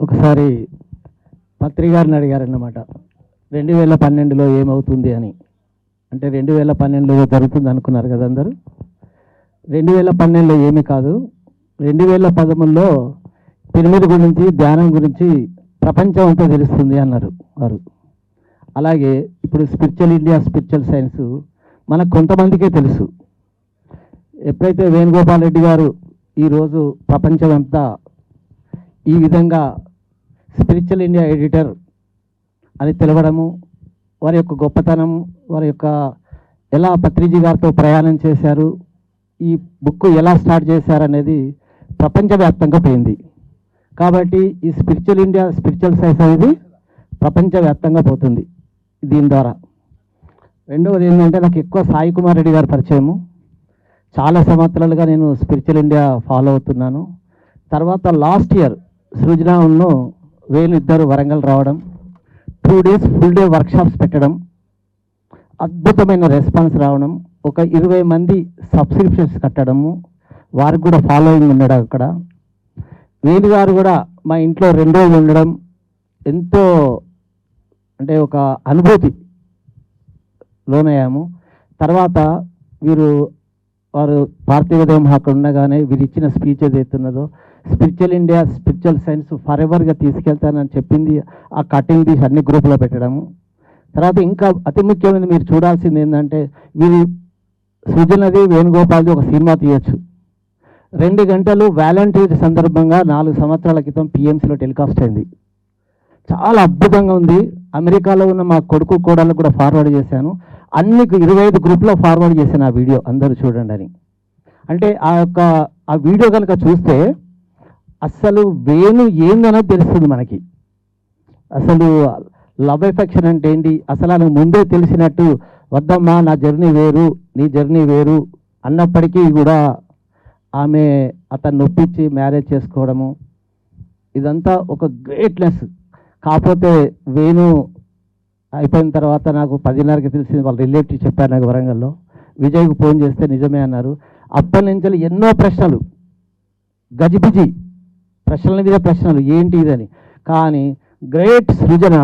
ఒకసారి పత్రి గారిని అడిగారన్నమాట రెండు వేల పన్నెండులో ఏమవుతుంది అని. అంటే రెండు వేల పన్నెండులో జరుగుతుంది అనుకున్నారు కదా అందరూ. రెండు వేల పన్నెండులో ఏమీ కాదు. రెండు వేల పదమూడులో పిరమిడ్ గురించి ధ్యానం గురించి ప్రపంచం అంతా తెలుస్తుంది అన్నారు వారు. అలాగే ఇప్పుడు స్పిరిచువల్ ఇండియా స్పిరిచువల్ సైన్స్ మనకు కొంతమందికే తెలుసు. ఎప్పుడైతే వేణుగోపాల్ రెడ్డి గారు ఈరోజు ప్రపంచం అంతా ఈ విధంగా స్పిరిచువల్ ఇండియా ఎడిటర్ అని తెలవడము వారి యొక్క గొప్పతనం వారి యొక్క ఎలా పత్రిజీ గారితో ప్రయాణం చేశారు ఈ బుక్ ఎలా స్టార్ట్ చేశారనేది ప్రపంచవ్యాప్తంగా పోయింది. కాబట్టి ఈ స్పిరిచువల్ ఇండియా స్పిరిచువల్ సైన్స్ అనేది ప్రపంచవ్యాప్తంగా పోతుంది దీని ద్వారా. రెండవది ఏంటంటే నాకు ఎక్కువ సాయి కుమార్ రెడ్డి గారి పరిచయము. చాలా సంవత్సరాలుగా నేను స్పిరిచువల్ ఇండియా ఫాలో అవుతున్నాను. తర్వాత లాస్ట్ ఇయర్ సృజనాలను వేలు ఇద్దరు వరంగల్ రావడం two days full day workshops పెట్టడం అద్భుతమైన రెస్పాన్స్ రావడం ఒక ఇరవై మంది సబ్స్క్రిప్షన్స్ కట్టడము వారికి కూడా ఫాలోయింగ్ ఉండడం అక్కడ. వేణు గారు కూడా మా ఇంట్లో రెండు రోజులు ఉండడం ఎంతో అంటే ఒక అనుభూతి లోనయ్యాము. తర్వాత వీరు వారు పార్థివ అక్కడ ఉండగానే వీరు ఇచ్చిన speech ఏదైతున్నదో spiritual India spiritual science for ఎవర్గా తీసుకెళ్తానని చెప్పింది ఆ కటింగ్ తీసి అన్ని గ్రూపులో పెట్టడము. తర్వాత ఇంకా అతి ముఖ్యమైనది మీరు చూడాల్సింది ఏంటంటే మీరు సృజనది వేణుగోపాల్ది ఒక సినిమా తీయొచ్చు. రెండు గంటలు వ్యాలంటీర్ సందర్భంగా నాలుగు సంవత్సరాల క్రితం పిఎంసీలో టెలికాస్ట్ అయింది. చాలా అద్భుతంగా ఉంది. అమెరికాలో ఉన్న మా కొడుకు కోడళ్ళకు కూడా ఫార్వర్డ్ చేశాను. అన్ని ఇరవై ఐదు గ్రూప్లో ఫార్వర్డ్ చేశాను ఆ వీడియో అందరూ చూడండి అని. అంటే ఆ యొక్క ఆ వీడియో కనుక చూస్తే అస్సలు వేణు ఏందనో తెలుస్తుంది మనకి. అసలు లవ్ ఎఫెక్షన్ అంటే ఏంటి? అసలు ఆమె ముందే తెలిసినట్టు వద్దమ్మా నా జర్నీ వేరు నీ జర్నీ వేరు అన్నప్పటికీ కూడా ఆమె అతను నొప్పించి మ్యారేజ్ చేసుకోవడము ఇదంతా ఒక గ్రేట్నెస్ కాకపోతే వేణు అయిపోయిన తర్వాత నాకు పదిన్నరకి తెలిసింది వాళ్ళ రిలేటివ్ చెప్పారు నాకు వరంగల్లో. విజయ్కు ఫోన్ చేస్తే నిజమే అన్నారు. అప్పటి నుంచి ఎన్నో ప్రశ్నలు. గజిబిజి. ప్రశ్నల మీద ప్రశ్నలు ఏంటి ఇదని. కానీ గ్రేట్ సృజన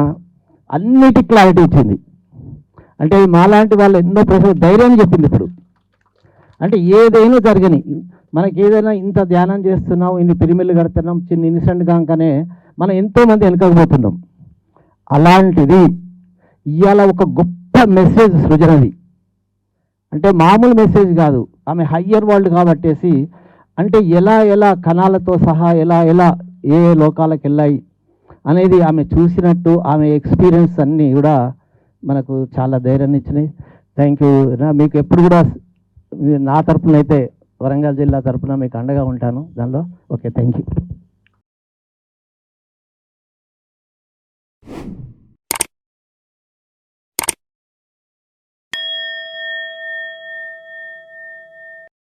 అన్నిటి క్లారిటీ ఇచ్చింది. అంటే మాలాంటి వాళ్ళు ఎన్నో ప్రశ్నలు ధైర్యం చెప్పింది ఇప్పుడు. అంటే ఏదైనా జరగని మనకి ఏదైనా ఇంత ధ్యానం చేస్తున్నాం ఇన్ని పిరిమిళ్ళు కడుతున్నాం చిన్న ఇన్సిడెంట్ కాకనే మనం ఎంతోమంది వెనకపోతున్నాం అలాంటిది ఇవాళ ఒక గొప్ప మెసేజ్ సృజనది. అంటే మామూలు మెసేజ్ కాదు ఆమె హయ్యర్ వరల్డ్ కాబట్టేసి అంటే ఎలా ఎలా కణాలతో సహా ఎలా ఎలా ఏ ఏ లోకాలకు వెళ్ళాయి అనేది ఆమె చూసినట్టు ఆమె ఎక్స్పీరియన్స్ అన్నీ కూడా మనకు చాలా ధైర్యాన్ని ఇచ్చినాయి. థ్యాంక్ యూ మీకు ఎప్పుడు కూడా నా తరపున అయితే వరంగల్ జిల్లా తరపున మీకు అండగా ఉంటాను దానిలో. Okay thank you